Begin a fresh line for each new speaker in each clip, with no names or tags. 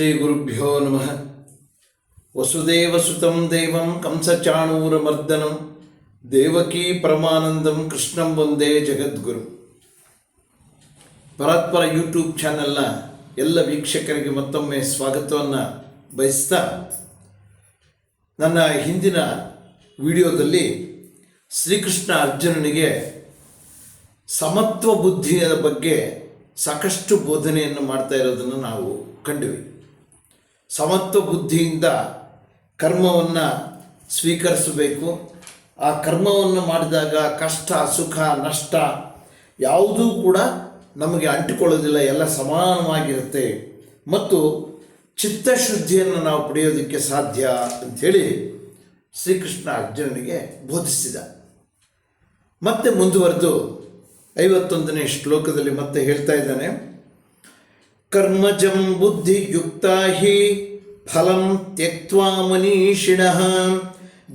ಶ್ರೀ ಗುರುಭ್ಯೋ ನಮಃ. ವಸುದೇವಸುತಂ ದೇವಂ ಕಂಸಚಾಣೂರಮರ್ದನಂ ದೇವಕೀ ಪರಮಾನಂದಂ ಕೃಷ್ಣಂ ಒಂದೇ ಜಗದ್ಗುರು. ಪರಾತ್ಪರ ಯೂಟ್ಯೂಬ್ ಚಾನೆಲ್ನ ಎಲ್ಲ ವೀಕ್ಷಕರಿಗೆ ಮತ್ತೊಮ್ಮೆ ಸ್ವಾಗತವನ್ನು ಬಯಸ್ತಾ ನನ್ನ ಹಿಂದಿನ ವಿಡಿಯೋದಲ್ಲಿ ಶ್ರೀಕೃಷ್ಣ ಅರ್ಜುನನಿಗೆ ಸಮತ್ವ ಬುದ್ಧಿಯ ಬಗ್ಗೆ ಸಾಕಷ್ಟು ಬೋಧನೆಯನ್ನು ಮಾಡ್ತಾ ಇರೋದನ್ನು ನಾವು ಕಂಡಿವಿ. ಸಮತ್ವ ಬುದ್ಧಿಯಿಂದ ಕರ್ಮವನ್ನು ಸ್ವೀಕರಿಸಬೇಕು. ಆ ಕರ್ಮವನ್ನು ಮಾಡಿದಾಗ ಕಷ್ಟ, ಸುಖ, ನಷ್ಟ ಯಾವುದೂ ಕೂಡ ನಮಗೆ ಅಂಟಿಕೊಳ್ಳೋದಿಲ್ಲ, ಎಲ್ಲ ಸಮಾನವಾಗಿರುತ್ತೆ. ಮತ್ತು ಚಿತ್ತಶುದ್ಧಿಯನ್ನು ನಾವು ಪಡೆಯೋದಕ್ಕೆ ಸಾಧ್ಯ ಅಂಥೇಳಿ ಶ್ರೀಕೃಷ್ಣ ಅರ್ಜುನನಿಗೆ ಬೋಧಿಸಿದ. ಮತ್ತೆ ಮುಂದುವರೆದು ಐವತ್ತೊಂದನೇ ಶ್ಲೋಕದಲ್ಲಿ ಮತ್ತೆ ಹೇಳ್ತಾ ಇದ್ದಾನೆ. ಕರ್ಮಜಂ ಬುದ್ಧಿಯುಕ್ತ ಹಿ ಫಲಂ ತ್ಯಕ್ವಾ ಮನೀಷಿಣ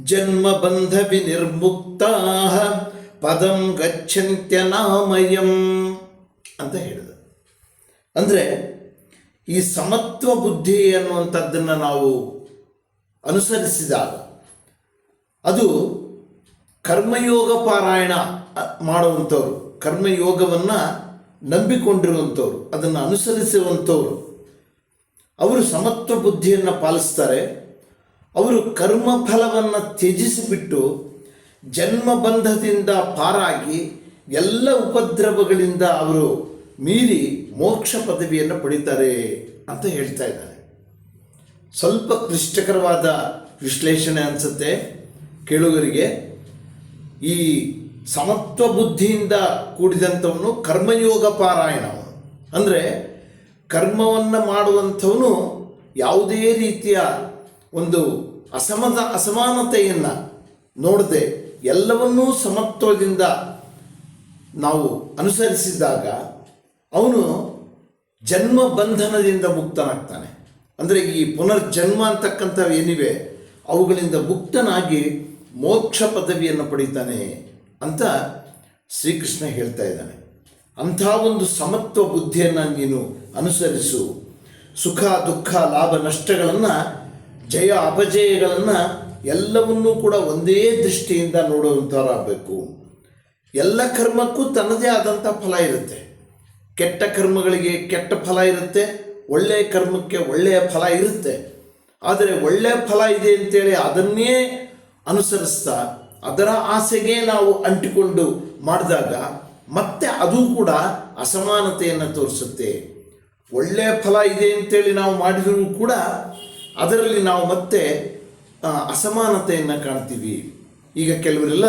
ಜನ್ಮ ಬಂಧ ವಿನಿರ್ಮುಕ್ತಾ ಪದಂ ಗಚ್ಚಂತ್ಯನಾಮಯಂ ಅಂತ ಹೇಳಿದ. ಅಂದರೆ ಈ ಸಮತ್ವ ಬುದ್ಧಿ ಅನ್ನುವಂಥದ್ದನ್ನು ನಾವು ಅನುಸರಿಸಿದಾಗ ಅದು ಕರ್ಮಯೋಗ ಪಾರಾಯಣ ಮಾಡುವಂಥವ್ರು. ಕರ್ಮಯೋಗವನ್ನು ನಂಬಿಕೊಂಡಿರುವಂಥವ್ರು, ಅದನ್ನು ಅನುಸರಿಸುವಂಥವ್ರು. ಅವರು ಸಮತ್ವ ಬುದ್ಧಿಯನ್ನು ಪಾಲಿಸ್ತಾರೆ. ಅವರು ಕರ್ಮಫಲವನ್ನು ತ್ಯಜಿಸಿಬಿಟ್ಟು ಜನ್ಮ ಬಂಧದಿಂದ ಪಾರಾಗಿ ಎಲ್ಲ ಉಪದ್ರವಗಳಿಂದ ಅವರು ಮೀರಿ ಮೋಕ್ಷ ಪದವಿಯನ್ನು ಪಡಿತಾರೆ ಅಂತ ಹೇಳ್ತಾ ಇದ್ದಾರೆ. ಸ್ವಲ್ಪ ಕ್ಲಿಷ್ಟಕರವಾದ ವಿಶ್ಲೇಷಣೆ ಅನಿಸುತ್ತೆ ಕೇಳುಗರಿಗೆ. ಈ ಸಮತ್ವ ಬುದ್ಧಿಯಿಂದ ಕೂಡಿದಂಥವನು ಕರ್ಮಯೋಗ ಪಾರಾಯಣವನು. ಅಂದರೆ ಕರ್ಮವನ್ನು ಮಾಡುವಂಥವನು ಯಾವುದೇ ರೀತಿಯ ಒಂದು ಅಸಮದ ಅಸಮಾನತೆಯನ್ನು ನೋಡದೆ ಎಲ್ಲವನ್ನೂ ಸಮತ್ವದಿಂದ ನಾವು ಅನುಸರಿಸಿದಾಗ ಅವನು ಜನ್ಮ ಬಂಧನದಿಂದ ಮುಕ್ತನಾಗ್ತಾನೆ. ಅಂದರೆ ಈ ಪುನರ್ಜನ್ಮ ಅಂತಕ್ಕಂಥವು ಏನಿವೆ? ಅವುಗಳಿಂದ ಮುಕ್ತನಾಗಿ ಮೋಕ್ಷ ಪದವಿಯನ್ನು ಪಡಿತಾನೆ. ಅಂತ ಶ್ರೀಕೃಷ್ಣ ಹೇಳ್ತಾ ಇದ್ದಾನೆ. ಅಂಥ ಒಂದು ಸಮತ್ವ ಬುದ್ಧಿಯನ್ನು ನೀನು ಅನುಸರಿಸು. ಸುಖ, ದುಃಖ, ಲಾಭ, ನಷ್ಟಗಳನ್ನು, ಜಯ, ಅಪಜಯಗಳನ್ನು ಎಲ್ಲವನ್ನೂ ಕೂಡ ಒಂದೇ ದೃಷ್ಟಿಯಿಂದ ನೋಡುವಂಥವರಾಗಬೇಕು ಎಲ್ಲ ಕರ್ಮಕ್ಕೂ ತನ್ನದೇ ಆದಂಥ ಫಲ ಇರುತ್ತೆ. ಕೆಟ್ಟ ಕರ್ಮಗಳಿಗೆ ಕೆಟ್ಟ ಫಲ ಇರುತ್ತೆ. ಒಳ್ಳೆಯ ಕರ್ಮಕ್ಕೆ ಒಳ್ಳೆಯ ಫಲ ಇರುತ್ತೆ. ಆದರೆ ಒಳ್ಳೆಯ ಫಲ ಇದೆ ಅಂತೇಳಿ ಅದನ್ನೇ ಅನುಸರಿಸ್ತಾ ಅದರ ಆಸೆಗೆ ನಾವು ಅಂಟಿಕೊಂಡು ಮಾಡಿದಾಗ ಮತ್ತೆ ಅದು ಕೂಡ ಅಸಮಾನತೆಯನ್ನು ತೋರಿಸುತ್ತೆ. ಒಳ್ಳೆಯ ಫಲ ಇದೆ ಅಂತೇಳಿ ನಾವು ಮಾಡಿದರೂ ಕೂಡ ಅದರಲ್ಲಿ ನಾವು ಮತ್ತೆ ಅಸಮಾನತೆಯನ್ನು ಕಾಣ್ತೀವಿ. ಈಗ ಕೆಲವರೆಲ್ಲ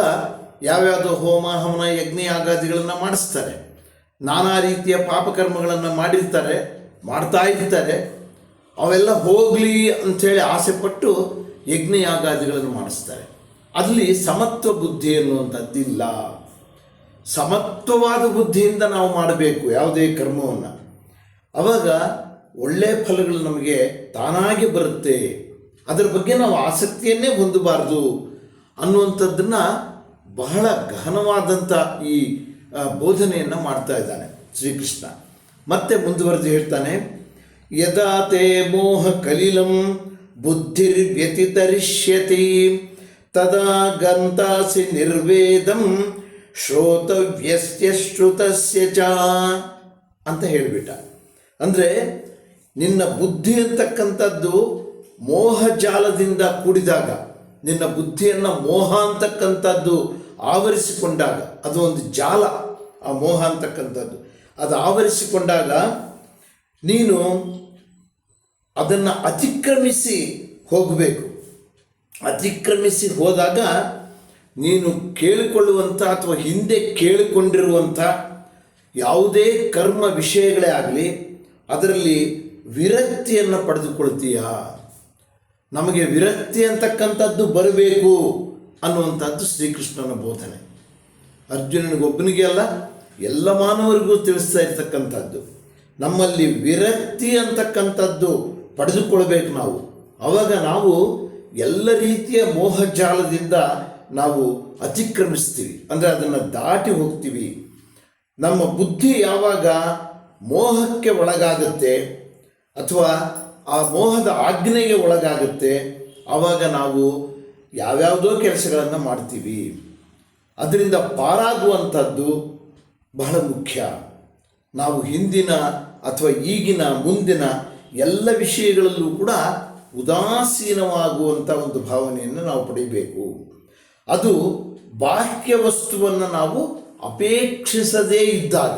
ಯಾವ್ಯಾವುದೋ ಹೋಮ, ಹವನ, ಯಜ್ಞ ಆಗಾದಿಗಳನ್ನು ಮಾಡಿಸ್ತಾರೆ. ನಾನಾ ರೀತಿಯ ಪಾಪಕರ್ಮಗಳನ್ನು ಮಾಡಿರ್ತಾರೆ, ಮಾಡ್ತಾ ಇರ್ತಾರೆ. ಅವೆಲ್ಲ ಹೋಗಲಿ ಅಂಥೇಳಿ ಆಸೆಪಟ್ಟು ಯಜ್ಞ, ಯಾಗಾದಿಗಳನ್ನು ಮಾಡಿಸ್ತಾರೆ. ಅಲ್ಲಿ ಸಮತ್ವ ಬುದ್ಧಿ ಅನ್ನುವಂಥದ್ದಿಲ್ಲ ಸಮತ್ವವಾದ ಬುದ್ಧಿಯಿಂದ ನಾವು ಮಾಡಬೇಕು ಯಾವುದೇ ಕರ್ಮವನ್ನು. ಅವಾಗ ಒಳ್ಳೆಯ ಫಲಗಳು ನಮಗೆ ತಾನಾಗಿ ಬರುತ್ತೆ. ಅದರ ಬಗ್ಗೆ ನಾವು ಆಸಕ್ತಿಯನ್ನೇ ಹೊಂದಬಾರ್ದು ಅನ್ನುವಂಥದ್ದನ್ನು ಬಹಳ ಗಹನವಾದಂಥ ಈ ಬೋಧನೆಯನ್ನು ಮಾಡ್ತಾ ಇದ್ದಾನೆ ಶ್ರೀಕೃಷ್ಣ. ಮತ್ತೆ ಮುಂದುವರೆದು ಹೇಳ್ತಾನೆ ಯದಾ ತೇ ಮೋಹ ಕಲಿಲಂ ಬುದ್ಧಿರ್ವ್ಯತಿತರಿಷ್ಯತಿ ತದಾ ಗಂತಾಸಿ ನಿರ್ವೇದಂ ಶ್ರೋತವ್ಯಸ್ಯ ಶ್ರುತಸ್ಯ ಚ ಅಂತ ಹೇಳಿಬಿಟ್ಟ. ಅಂದರೆ ನಿನ್ನ ಬುದ್ಧಿ ಅಂತಕ್ಕಂಥದ್ದು ಮೋಹಜಾಲದಿಂದ ಕೂಡಿದಾಗ, ನಿನ್ನ ಬುದ್ಧಿಯನ್ನು ಮೋಹ ಅಂತಕ್ಕಂಥದ್ದು ಆವರಿಸಿಕೊಂಡಾಗ, ಅದು ಒಂದು ಜಾಲ, ಆ ಮೋಹ ಅಂತಕ್ಕಂಥದ್ದು. ಅದು ಆವರಿಸಿಕೊಂಡಾಗ ನೀನು ಅದನ್ನು ಅತಿಕ್ರಮಿಸಿ ಹೋಗಬೇಕು. ಅತಿಕ್ರಮಿಸಿ ಹೋದಾಗ ನೀನು ಕೇಳಿಕೊಳ್ಳುವಂಥ ಅಥವಾ ಹಿಂದೆ ಕೇಳಿಕೊಂಡಿರುವಂಥ ಯಾವುದೇ ಕರ್ಮ ವಿಷಯಗಳೇ ಆಗಲಿ, ಅದರಲ್ಲಿ ವಿರಕ್ತಿಯನ್ನು ಪಡೆದುಕೊಳ್ತೀಯ? ನಮಗೆ ವಿರಕ್ತಿ ಅಂತಕ್ಕಂಥದ್ದು ಬರಬೇಕು ಅನ್ನುವಂಥದ್ದು ಶ್ರೀಕೃಷ್ಣನ ಬೋಧನೆ. ಅರ್ಜುನನಿಗೊಬ್ಬನಿಗೆ ಅಲ್ಲ, ಎಲ್ಲ ಮಾನವರಿಗೂ ತಿಳಿಸ್ತಾ ಇರ್ತಕ್ಕಂಥದ್ದು. ನಮ್ಮಲ್ಲಿ ವಿರಕ್ತಿ ಅಂತಕ್ಕಂಥದ್ದು ಪಡೆದುಕೊಳ್ಬೇಕು ನಾವು. ಅವಾಗ ನಾವು ಎಲ್ಲ ರೀತಿಯ ಮೋಹಜಾಲದಿಂದ ನಾವು ಅತಿಕ್ರಮಿಸ್ತೀವಿ. ಅಂದರೆ ಅದನ್ನು ದಾಟಿ ಹೋಗ್ತೀವಿ. ನಮ್ಮ ಬುದ್ಧಿ ಯಾವಾಗ ಮೋಹಕ್ಕೆ ಒಳಗಾಗುತ್ತೆ ಅಥವಾ ಆ ಮೋಹದ ಆಜ್ಞೆಗೆ ಒಳಗಾಗುತ್ತೆ, ಆವಾಗ ನಾವು ಯಾವ್ಯಾವುದೋ ಕೆಲಸಗಳನ್ನು ಮಾಡ್ತೀವಿ. ಅದರಿಂದ ಪಾರಾಗುವಂಥದ್ದು ಬಹಳ ಮುಖ್ಯ. ನಾವು ಹಿಂದಿನ ಅಥವಾ ಈಗಿನ ಮುಂದಿನ ಎಲ್ಲ ವಿಷಯಗಳಲ್ಲೂ ಕೂಡ ಉದಾಸೀನವಾಗುವಂಥ ಒಂದು ಭಾವನೆಯನ್ನು ನಾವು ಪಡಿಬೇಕು. ಅದು ಬಾಹ್ಯ ವಸ್ತುವನ್ನು ನಾವು ಅಪೇಕ್ಷಿಸದೇ ಇದ್ದಾಗ,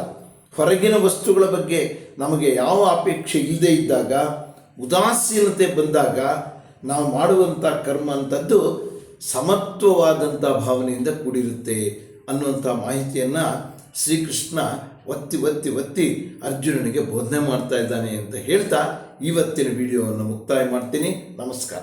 ಹೊರಗಿನ ವಸ್ತುಗಳ ಬಗ್ಗೆ ನಮಗೆ ಯಾವ ಅಪೇಕ್ಷೆ ಇಲ್ಲದೇ ಇದ್ದಾಗ, ಉದಾಸೀನತೆ ಬಂದಾಗ ನಾವು ಮಾಡುವಂಥ ಕರ್ಮ ಅಂಥದ್ದು ಸಮತ್ವವಾದಂಥ ಭಾವನೆಯಿಂದ ಕೂಡಿರುತ್ತೆ ಅನ್ನುವಂಥ ಮಾಹಿತಿಯನ್ನು ಶ್ರೀಕೃಷ್ಣ ಒತ್ತಿ ಒತ್ತಿ ಒತ್ತಿ ಅರ್ಜುನನಿಗೆ ಬೋಧನೆ ಮಾಡ್ತಾ ಇದ್ದಾನೆ ಅಂತ ಹೇಳ್ತಾ ಇವತ್ತಿನ ವಿಡಿಯೋವನ್ನು ಮುಕ್ತಾಯ ಮಾಡ್ತೀನಿ. ನಮಸ್ಕಾರ.